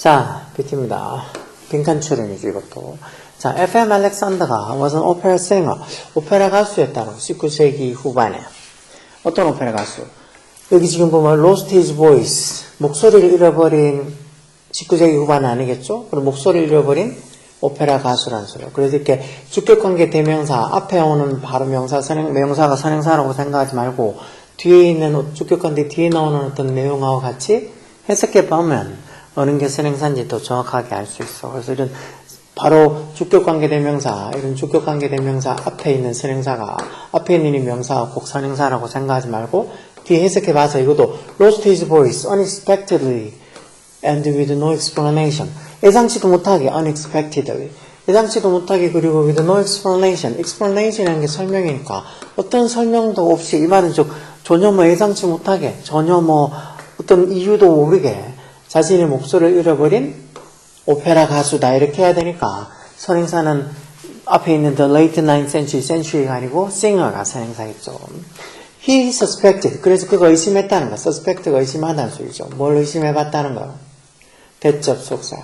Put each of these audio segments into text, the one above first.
자, 뷰티입니다. 빈칸 출연이죠, 이것도. 자, FM 알렉산더가 was an opera singer. 오페라 가수였다는 19세기 후반에. 어떤 오페라 가수? 여기 지금 보면 lost his voice. 목소리를 잃어버린 19세기 후반 아니겠죠? 그럼 목소리를 잃어버린 오페라 가수라는 소리예요. 그래서 이렇게 주격관계 대명사 앞에 오는 바로 명사 선행 명사가 선행사라고 생각하지 말고 뒤에 있는 주격관계 뒤에 나오는 어떤 내용하고 같이 해석해 보면 어느 게 선행사인지 더 정확하게 알 수 있어. 그래서 이런 바로 주격관계 대명사 이런 주격관계 대명사 앞에 있는 선행사가 앞에 있는 이 명사가 꼭 선행사라고 생각하지 말고 뒤에 해석해 봐서 이것도 lost his voice unexpectedly and with no explanation. 예상치도 못하게 unexpectedly. 예상치도 못하게 그리고 with no explanation. explanation이라는 게 설명이니까 어떤 설명도 없이 이 말은 좀 전혀 뭐 예상치 못하게 전혀 뭐 어떤 이유도 모르게 자신의 목소리를 잃어버린 오페라 가수다 이렇게 해야 되니까 선행사는 앞에 있는 the late 9th century century가 아니고 singer가 선행사겠죠. He suspected. 그래서 그가 의심했다는 거. suspect가 의심하다는 소리죠. 뭘 의심해봤다는 거요? 대접 속사.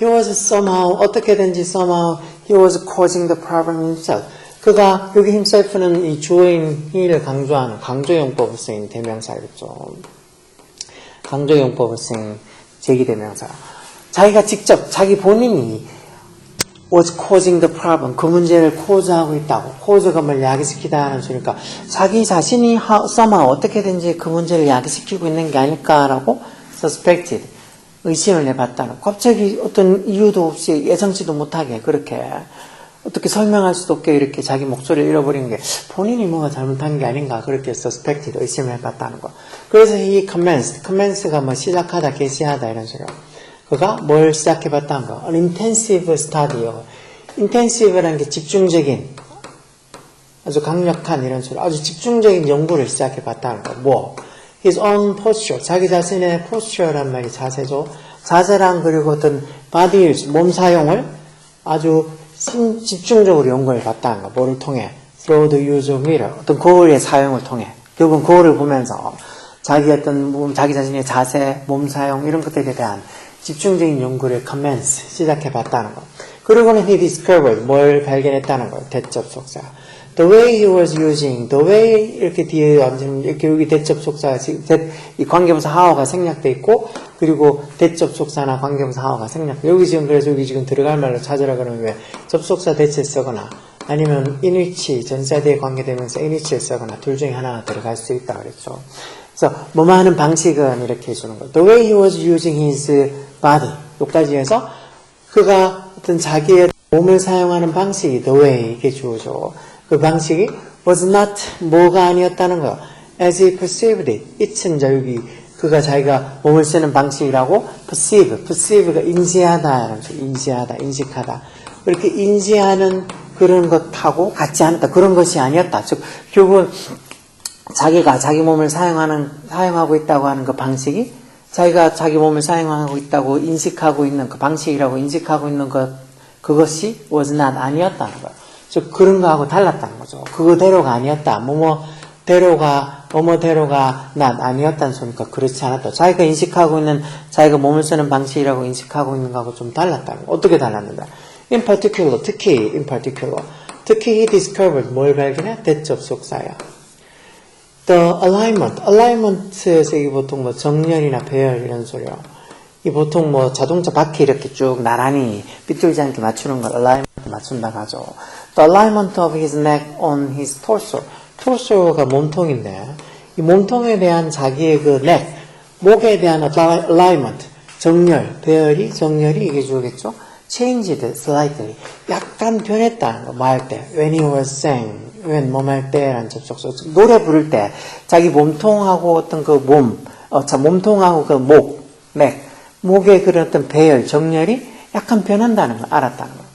He was somehow, 어떻게든지 somehow, he was causing the problem himself. 그가, 여기 himself는 이 주어인 he를 강조하는 강조용법을 쓰인 대명사겠죠. 강조용법을 쓰인 제기대명사. 자기가 직접, 자기 본인이 was causing the problem. 그 문제를 코즈하고 있다고. 코즈가 뭘 야기시키다 하는 소리니까 자기 자신이 how, somehow 어떻게든지 그 문제를 야기시키고 있는 게 아닐까라고 suspected. 의심을 해봤다는. 갑자기 어떤 이유도 없이 예상치도 못하게 그렇게 어떻게 설명할 수도 없게 이렇게 자기 목소리를 잃어버린 게 본인이 뭐가 잘못한 게 아닌가 그렇게 suspected 의심을 해봤다는 거. 그래서 이 commenced, commence가 뭐 시작하다, 개시하다 이런 소리요. 그가 뭘 시작해봤다는 거. An intensive study요. intensive라는 게 집중적인, 아주 강력한 이런 소리. 아주 집중적인 연구를 시작해봤다는 거. 뭐? His own posture. 자기 자신의 posture란 말이 자세죠. 자세랑 그리고 어떤 body use, 몸 사용을 아주 심, 집중적으로 연구해 봤다는 거. 뭐를 통해? Through the use of mirror. 어떤 거울의 사용을 통해. 결국은 거울을 보면서 자기 어떤 몸, 자기 자신의 자세, 몸 사용 이런 것들에 대한 집중적인 연구를 commence 시작해 봤다는 거. 그리고는 he discovered 뭘 발견했다는 거. 대접 속사. The way he was using, the way 이렇게 뒤에 완전 이렇게 여기 대접 속사 지금 이 관계부사 하어가 생략돼 있고 그리고 대접 속사나 관계부사 하어가 생략. 여기 지금 그래서 여기 지금 들어갈 말로 찾으라 그러면 왜 접속사 대체 쓰거나 아니면 인위치 전사대에 관계되면서 인위치를 쓰거나 둘 중에 하나가 들어갈 수 있다 그랬죠. 그래서 뭐뭐 하는 방식은 이렇게 해주는 거예요. The way he was using his body. 여기까지 해서 그가 어떤 자기의 몸을 사용하는 방식이 the way 이게 주어져. 그 방식이 was not 뭐가 아니었다는 거예요. As he perceived it. it은 자 여기 그가 자기가 몸을 쓰는 방식이라고 perceive. perceive가 인지하다. 인지하다. 인식하다. 그렇게 인지하는 그런 것하고 같지 않았다. 그런 것이 아니었다. 즉 결국은 자기가 자기 몸을 사용하는 사용하고 있다고 하는 그 방식이 자기가 자기 몸을 사용하고 있다고 인식하고 있는 그 방식이라고 인식하고 있는 것 그것이 was not 아니었다는 거예요. 즉 그런 거하고 달랐다는 거죠. 그거대로가 아니었다. 뭐뭐 대로가 뭐뭐 대로가 not 아니었다는 소리니까 그렇지 않았다. 자기가 인식하고 있는 자기가 몸을 쓰는 방식이라고 인식하고 있는 거하고 좀 달랐다는 거. 어떻게 달랐는가? In particular, 특히 in particular, 특히 he discovered 뭘 발견해? 대접속사야. The alignment, alignment에서 이 보통 뭐 정렬이나 배열 이런 소리요. 이 보통 뭐 자동차 바퀴 이렇게 쭉 나란히 삐뚤지 않게 맞추는 걸 alignment 맞춘다고 하죠. The alignment of his neck on his torso. torso가 몸통인데 이 몸통에 대한 자기의 그 neck, 목에 대한 alignment, 정렬, 배열이 정렬이 이게 주겠죠. changed slightly. 약간 변했다는 거, 말 때. when he was sang. when 뭐할 때라는 접속사. 노래 부를 때, 자기 몸통하고 어떤 그 몸, 어, 자, 몸통하고 그 목, 맥, 목의 그런 어떤 배열, 정렬이 약간 변한다는 걸 알았다는 거.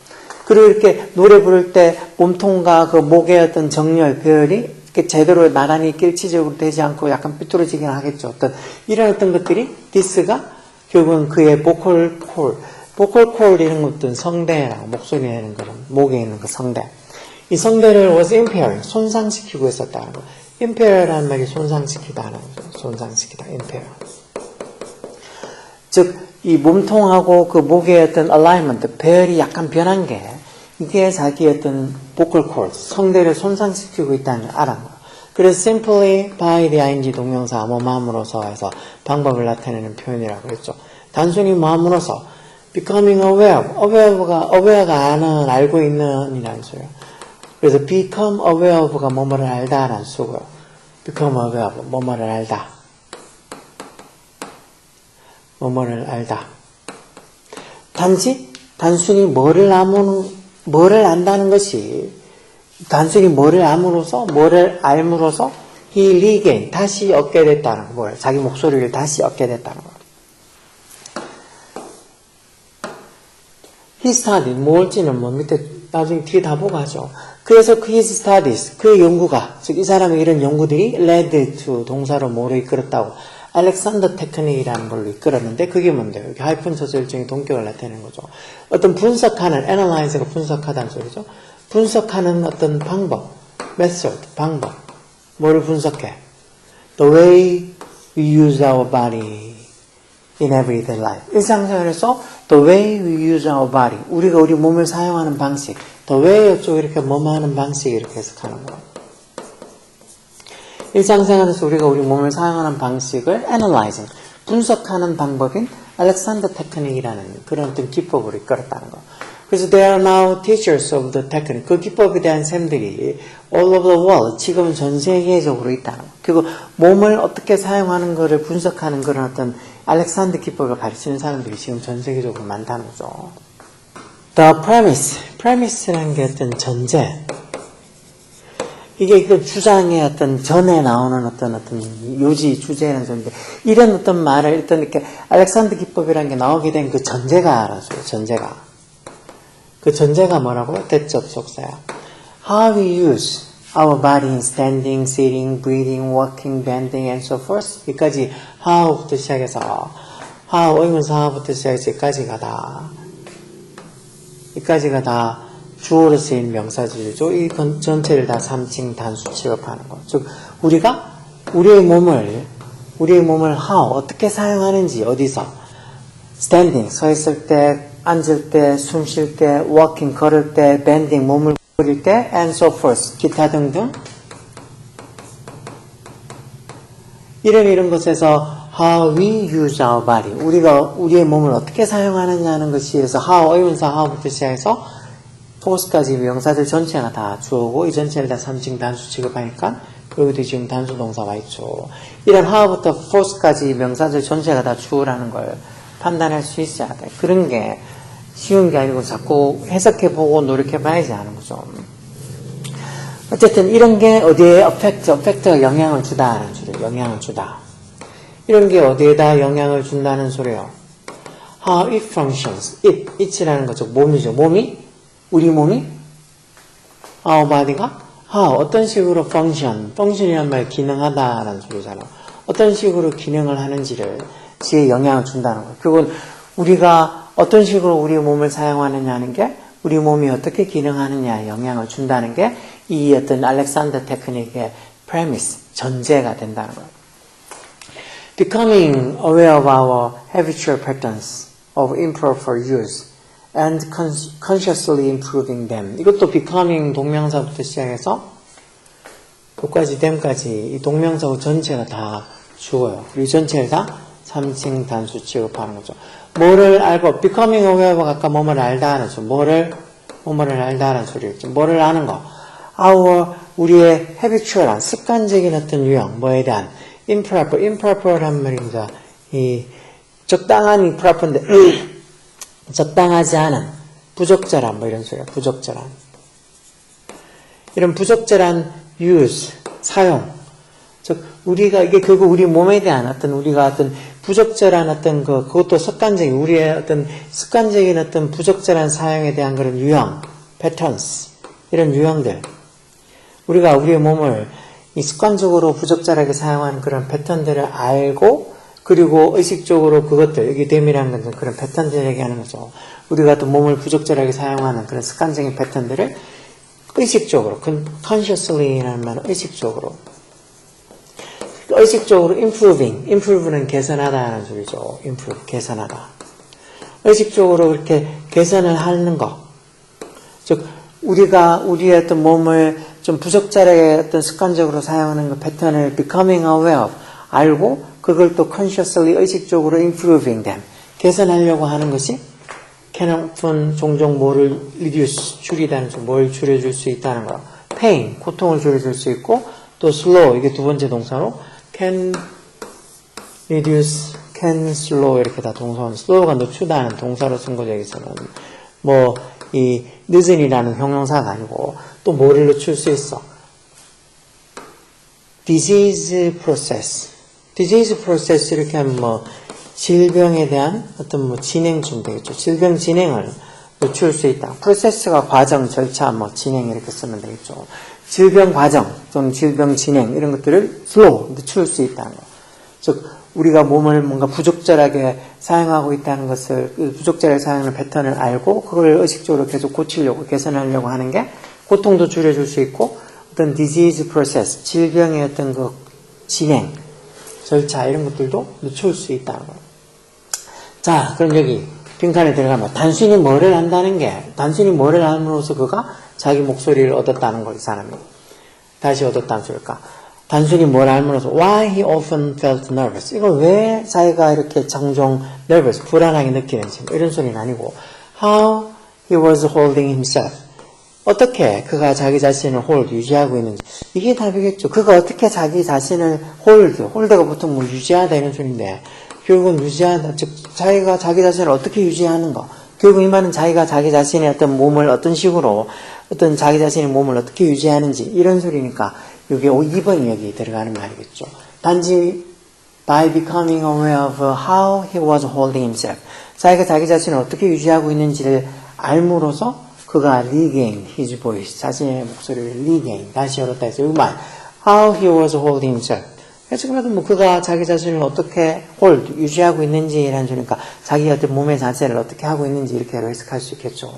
그리고 이렇게 노래 부를 때 몸통과 그 목의 어떤 정렬, 배열이 이렇게 제대로 나란히 일치적으로 되지 않고 약간 삐뚤어지긴 하겠죠. 어떤, 이런 어떤 것들이, 디스가 결국은 그의 보컬 콜, 보컬 콜 이런 것들은 성대라고 목소리 내는 그런 목에 있는 그 성대. 이 성대를 was impairing, 손상시키고 있었다는 거. impair라는 말이 손상시키다는 거죠. 손상시키다, impair. 즉, 이 몸통하고 그 목의 어떤 alignment, 배열이 약간 변한 게 이게 자기 어떤 vocal cord, 성대를 손상시키고 있다는 걸 알아요. 그래서 simply by the ing 동명사 뭐 마음으로서 해서 방법을 나타내는 표현이라고 했죠. 단순히 마음으로서 becoming aware, aware가 aware가 아는 알고 있는 이라는 소리예요. 그래서 become aware of가 뭐뭐를 알다라는 수고요. become aware of 뭐뭐를 알다. 뭐뭐를 알다. 단지 단순히 뭐를 아무는 뭐를 안다는 것이 단순히 뭐를 암으로써 뭐를 알므로써 he regain 다시 얻게 됐다는 걸 자기 목소리를 다시 얻게 됐다는 걸. he studied 뭘지는 뭐 밑에 나중에 뒤에 다 보고 하죠. 그래서 그 his studies 그의 연구가 즉 이 사람의 이런 연구들이 led to 동사로 뭐로 이끌었다고 알렉산더 테크닉이라는 걸로 이끌었는데 그게 뭔데요? 여기 하이픈 일종의 동격을 나타내는 거죠. 어떤 분석하는 analyze가 분석하다는 소리죠. 분석하는 어떤 방법, method, 방법. 뭐를 분석해? The way we use our body in everyday life. 일상생활에서 the way we use our body. 우리가 우리 몸을 사용하는 방식. the way 쪽 이렇게 뭐뭐 하는 방식 이렇게 해석하는 거예요. 일상생활에서 우리가 우리 몸을 사용하는 방식을 analyzing, 분석하는 방법인 알렉산더 테크닉이라는 그런 어떤 기법으로 이끌었다는 거. 그래서 they are now teachers of the technique. 그 기법에 대한 쌤들이 all over the world, 지금은 전 세계적으로 있다는 거. 그리고 몸을 어떻게 사용하는 것을 분석하는 그런 어떤 알렉산더 기법을 가르치는 사람들이 지금 전 세계적으로 많다는 거죠. The premise. premise라는 게 어떤 전제. 이게 그 주장의 어떤 전에 나오는 어떤 어떤 요지 주제라는 소리인데 이런 어떤 말을 일단 이렇게 알렉산더 기법이라는 게 나오게 된 그 전제가 알아줘요. 전제가 그 전제가 뭐라고? 대접 속사야. How we use our body in standing, sitting, breathing, walking, bending, and so forth. 여기까지 how부터 시작해서 how 의문사 how부터 시작해서 여기까지가 다 여기까지가 다 주어로 쓰인 명사들이죠. 이 건- 전체를 다 3층 단수 취급하는 거. 즉, 우리가 우리의 몸을, 우리의 몸을 how, 어떻게 사용하는지, 어디서, standing, 서 있을 때, 앉을 때, 숨 쉴 때, walking, 걸을 때, bending, 몸을 구릴 때, and so forth, 기타 등등. 이런 이런 것에서 how we use our body, 우리가 우리의 몸을 어떻게 사용하느냐는 것이 그래서 how, 의문사 how부터 시작해서 force까지 명사들 전체가 다 주어고 이 전체를 다 3층 단수 취급하니까 여기도 지금 단수 동사가 있죠. 이런 how부터 force까지 명사들 전체가 다 주어라는 걸 판단할 수 있어야 돼. 그런 게 쉬운 게 아니고 자꾸 해석해보고 노력해봐야지 하는 거죠. 어쨌든 이런 게 어디에 어펙트, 어펙트가 영향을 주다라는 소리예요. 영향을 주다. 이런 게 어디에다 영향을 준다는 소리예요. How it functions. it, it이라는 거죠. 몸이죠. 몸이 우리 몸이 our body가 how 어떤 식으로 function, function이란 말 기능하다라는 소리잖아. 어떤 식으로 기능을 하는지를 지에 영향을 준다는 거예요. 그건 우리가 어떤 식으로 우리 몸을 사용하느냐는 게 우리 몸이 어떻게 기능하느냐에 영향을 준다는 게 이 어떤 알렉산더 테크닉의 premise, 전제가 된다는 거예요. Becoming aware of our habitual patterns of improper use and con- consciously improving them. 이것도 becoming 동명사부터 시작해서 여기까지 them까지 이 동명사고 전체가 다 주어요. 이 전체를 다 3층 단수 취급하는 거죠. 뭐를 알고 becoming aware가 아까 뭐를 알다는 소 뭐를 뭐를 알다는 소리였죠. 뭐를 아는 거. our 우리의 habitual한 습관적인 어떤 유형 뭐에 대한 improper improper란 말입니다. 이 적당한 improper인데 적당하지 않은 부적절한 뭐 이런 소리야. 부적절한 이런 부적절한 use 사용. 즉 우리가 이게 결국 우리 몸에 대한 어떤 우리가 어떤 부적절한 어떤 그 그것도 습관적인 우리의 어떤 습관적인 어떤 부적절한 사용에 대한 그런 유형 patterns 이런 유형들. 우리가 우리의 몸을 이 습관적으로 부적절하게 사용하는 그런 패턴들을 알고 그리고 의식적으로 그것들 여기 됨이라는 것은 그런 패턴들 얘기하는 거죠. 우리가 또 몸을 부적절하게 사용하는 그런 습관적인 패턴들을 의식적으로, consciously라는 말은 의식적으로. 의식적으로 improving, improve는 개선하다는 소리죠. improve, 개선하다. 의식적으로 그렇게 개선을 하는 것. 즉, 우리가 우리의 어떤 몸을 좀 부적절하게 어떤 습관적으로 사용하는 그 패턴을 becoming aware of, 알고, 그걸 또 consciously 의식적으로 improving them, 개선하려고 하는 것이 can often 종종 뭐를 reduce, 줄이다는 소, 뭘 줄여줄 수 있다는 거. pain, 고통을 줄여줄 수 있고, 또 slow, 이게 두 번째 동사로 can reduce, can slow 이렇게 다 동사는 slow가 늦추다는 동사로 쓴 거죠 여기서는. 뭐 이 늦은이라는 형용사가 아니고 또 뭐를 늦출 수 있어? disease process disease process 이렇게 하면 뭐 질병에 대한 어떤 뭐 진행쯤 되겠죠. 질병 진행을 늦출 수 있다. 프로세스가 과정 절차 뭐 진행 이렇게 쓰면 되겠죠. 질병 과정 또는 질병 진행 이런 것들을 slow 늦출 수 있다는 거. 즉 우리가 몸을 뭔가 부적절하게 사용하고 있다는 것을 그 부적절하게 사용하는 패턴을 알고 그걸 의식적으로 계속 고치려고 개선하려고 하는 게 고통도 줄여줄 수 있고 어떤 disease process 질병의 어떤 그 진행 절차 이런 것들도 늦출 수 있다는 거. 자 그럼 여기 빈칸에 들어가면 단순히 뭐를 한다는 게 단순히 뭐를 함으로써 그가 자기 목소리를 얻었다는 거이 사람이 다시 얻었다는 소리일까? 단순히 뭘 알면서 why he often felt nervous? 이걸 왜 자기가 이렇게 종종 nervous 불안하게 느끼는지 뭐 이런 소리는 아니고 how he was holding himself 어떻게 그가 자기 자신을 hold 유지하고 있는지 이게 답이겠죠 그가 어떻게 자기 자신을 hold 홀드가 보통 뭐 유지하다 이런 소리인데 결국은 유지하다 즉 자기가 자기 자신을 어떻게 유지하는가 결국 이 말은 자기가 자기 자신의 어떤 몸을 어떤 식으로 어떤 자기 자신의 몸을 어떻게 유지하는지 이런 소리니까 이게 2번이 여기 들어가는 말이겠죠. 단지 by becoming aware of how he was holding himself. 자기가 자기 자신을 어떻게 유지하고 있는지를 알므로써 그가 regain his voice. 자신의 목소리를 regain. 다시 열었다 해서 이거 말. how he was holding himself. 그래도 뭐 그가 자기 자신을 어떻게 hold, 유지하고 있는지라는 소리니까 자기 어떤 몸의 자세를 어떻게 하고 있는지 이렇게 해석할 수 있겠죠.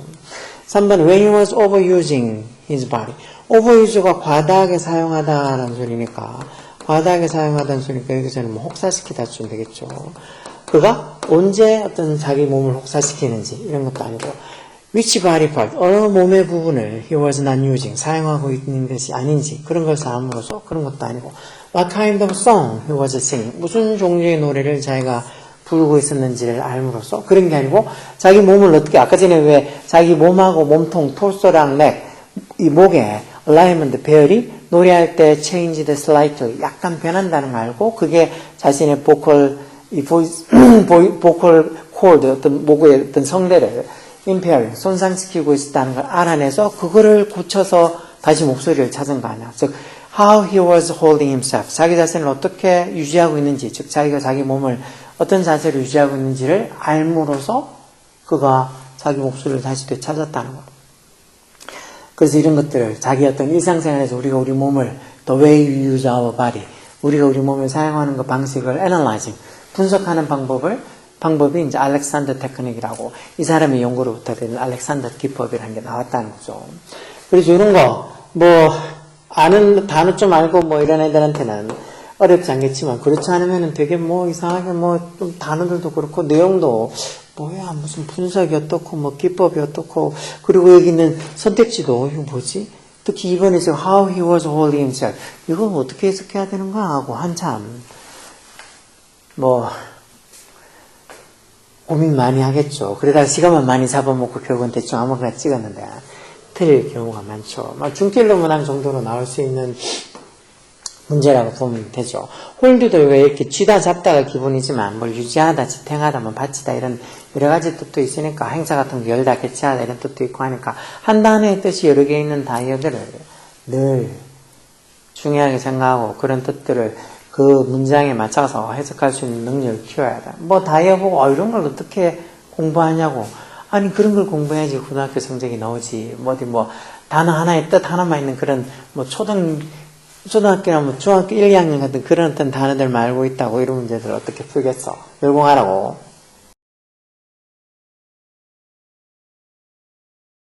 3번 when he was overusing his body. overuse가 과다하게 사용하다라는 소리니까 과다하게 사용하다는 소리니까 여기서는 뭐 혹사시키다 좀 되겠죠. 그가 언제 어떤 자기 몸을 혹사시키는지 이런 것도 아니고 which body part, 어느 몸의 부분을 he was not using, 사용하고 있는 것이 아닌지 그런 것을 암으로써 그런 것도 아니고 what kind of song he was singing, 무슨 종류의 노래를 자기가 부르고 있었는지를 알므로써 그런 게 아니고 자기 몸을 어떻게 아까 전에 왜 자기 몸하고 몸통, 토소랑 넥, 이 목에 alignment, 배열이 노래할 때 changed slightly 약간 변한다는 걸 알고 그게 자신의 보컬 이 보이스, 보컬 코드 어떤 목의 어떤 성대를 impairing 손상시키고 있다는 걸 알아내서 그거를 고쳐서 다시 목소리를 찾은 거 아니야. 즉 how he was holding himself 자기 자신을 어떻게 유지하고 있는지 즉 자기가 자기 몸을 어떤 자세로 유지하고 있는지를 알므로써 그가 자기 목소리를 다시 되찾았다는 거. 그래서 이런 것들을 자기 어떤 일상생활에서 우리가 우리 몸을 the way we use our body 우리가 우리 몸을 사용하는 그 방식을 analyzing 분석하는 방법을 방법이 이제 알렉산더 테크닉이라고 이 사람의 연구로부터 된 알렉산더 기법이라는 게 나왔다는 거죠. 그래서 이런 거 뭐 아는 단어 좀 알고 뭐 이런 애들한테는 어렵지 않겠지만 그렇지 않으면은 되게 뭐 이상하게 뭐 좀 단어들도 그렇고 내용도 뭐야 무슨 분석이 어떻고 뭐 기법이 어떻고 그리고 여기 있는 선택지도 이거 뭐지? 특히 이번에 지금 how he was holding himself 이건 어떻게 해석해야 되는가 하고 한참 뭐 고민 많이 하겠죠. 그러다가 시간만 많이 잡아먹고 결국은 대충 아무거나 찍었는데 틀릴 경우가 많죠. 막 중길로문항 정도로 나올 수 있는 문제라고 보면 되죠. 홀드도 왜 이렇게 쥐다 잡다가 기본이지만 뭘 유지하다, 지탱하다, 뭐 바치다 이런 여러 가지 뜻도 있으니까 행사 같은 거 열다, 개최하다 이런 뜻도 있고 하니까 한 단어의 뜻이 여러 개 있는 다이어들을 늘 중요하게 생각하고 그런 뜻들을 그 문장에 맞춰서 해석할 수 있는 능력을 키워야 돼. 뭐 다이어 보고 어, 이런 걸 어떻게 공부하냐고. 아니 그런 걸 공부해야지 고등학교 성적이 나오지. 뭐 어디 뭐 단어 하나의 뜻 하나만 있는 그런 뭐 초등 초등학교나 뭐 중학교 1, 2학년 같은 그런 어떤 단어들만 알고 있다고 이런 문제들 어떻게 풀겠어? 열공하라고.